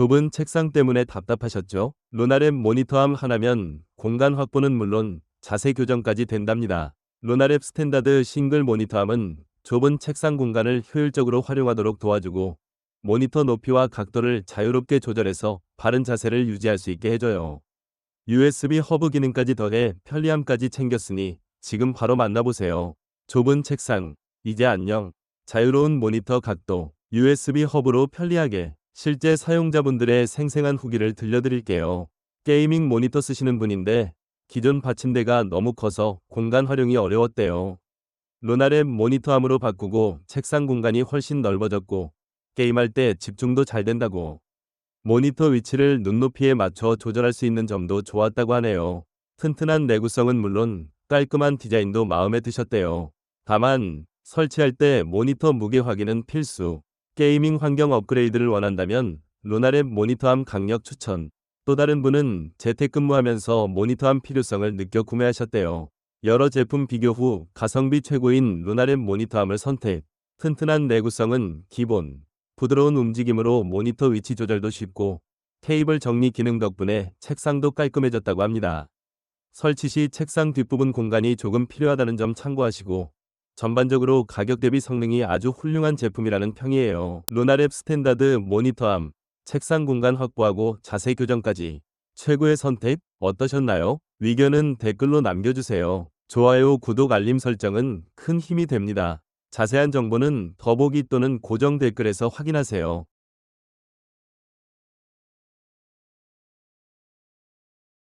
좁은 책상 때문에 답답하셨죠? 루나랩 모니터함 하나면 공간 확보는 물론 자세 교정까지 된답니다. 루나랩 스탠다드 싱글 모니터함은 좁은 책상 공간을 효율적으로 활용하도록 도와주고 모니터 높이와 각도를 자유롭게 조절해서 바른 자세를 유지할 수 있게 해줘요. USB 허브 기능까지 더해 편리함까지 챙겼으니 지금 바로 만나보세요. 좁은 책상, 이제 안녕. 자유로운 모니터 각도, USB 허브로 편리하게 실제 사용자분들의 생생한 후기를 들려드릴게요. 게이밍 모니터 쓰시는 분인데 기존 받침대가 너무 커서 공간 활용이 어려웠대요. 루나랩 모니터함으로 바꾸고 책상 공간이 훨씬 넓어졌고 게임할 때 집중도 잘 된다고. 모니터 위치를 눈높이에 맞춰 조절할 수 있는 점도 좋았다고 하네요. 튼튼한 내구성은 물론 깔끔한 디자인도 마음에 드셨대요. 다만 설치할 때 모니터 무게 확인은 필수. 게이밍 환경 업그레이드를 원한다면 루나랩 모니터함 강력 추천. 또 다른 분은 재택근무하면서 모니터함 필요성을 느껴 구매하셨대요. 여러 제품 비교 후 가성비 최고인 루나랩 모니터함을 선택. 튼튼한 내구성은 기본. 부드러운 움직임으로 모니터 위치 조절도 쉽고 테이블 정리 기능 덕분에 책상도 깔끔해졌다고 합니다. 설치 시 책상 뒷부분 공간이 조금 필요하다는 점 참고하시고 전반적으로 가격 대비 성능이 아주 훌륭한 제품이라는 평이에요. 루나랩 스탠다드 모니터함, 책상 공간 확보하고 자세 교정까지 최고의 선택 어떠셨나요? 의견은 댓글로 남겨주세요. 좋아요, 구독, 알림 설정은 큰 힘이 됩니다. 자세한 정보는 더보기 또는 고정 댓글에서 확인하세요.